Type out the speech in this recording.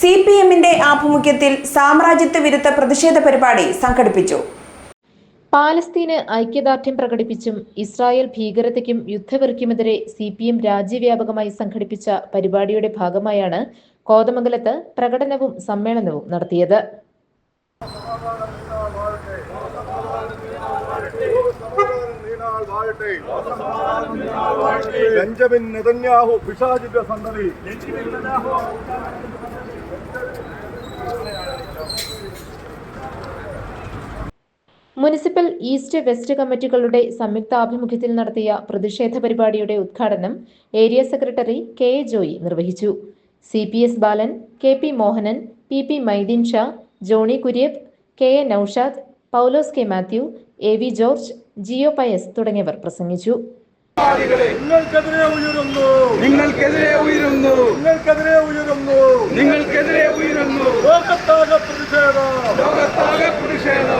C P എമ്മിന്റെ ആഭിമുഖ്യത്തിൽ സാമ്രാജ്യത്വ വിരുദ്ധ പ്രതിഷേധ പരിപാടി സംഘടിപ്പിച്ചു. പാലസ്തീന് ഐക്യദാർഢ്യം പ്രകടിപ്പിച്ചും ഇസ്രായേൽ ഭീകരതയ്ക്കും യുദ്ധവെറുക്കുമെതിരെ സി പി എം രാജ്യവ്യാപകമായി സംഘടിപ്പിച്ച പരിപാടിയുടെ ഭാഗമായാണ് കോതമംഗലത്ത് പ്രകടനവും സമ്മേളനവും നടത്തിയത്. ബെഞ്ചമിൻ നെതന്യാഹു പിശാചിന്റെ സന്തതി. മുനിസിപ്പൽ ഈസ്റ്റ് വെസ്റ്റ് കമ്മിറ്റികളുടെ സംയുക്താഭിമുഖ്യത്തിൽ നടത്തിയ പ്രതിഷേധ പരിപാടിയുടെ ഉദ്ഘാടനം area secretary K A Joy നിർവഹിച്ചു. C P S Balan K P Mohanan P P Maideen Shah Johny Kuriappu K A Noushad Paulose K Mathew A V George Jio Pius തുടങ്ങിയവർ പ്രസംഗിച്ചു. നിങ്ങൾക്കെതിരെ ഉയരുന്നു. നിങ്ങൾക്കെതിരെ ഉയരുന്നു. നിങ്ങൾക്കെതിരെ ഉയരുന്നു. നിങ്ങൾക്കെതിരെ ഉയരുന്നു. ലോകത്താകെ പ്രതിഷേധം. ലോകത്താകെ പ്രതിഷേധം.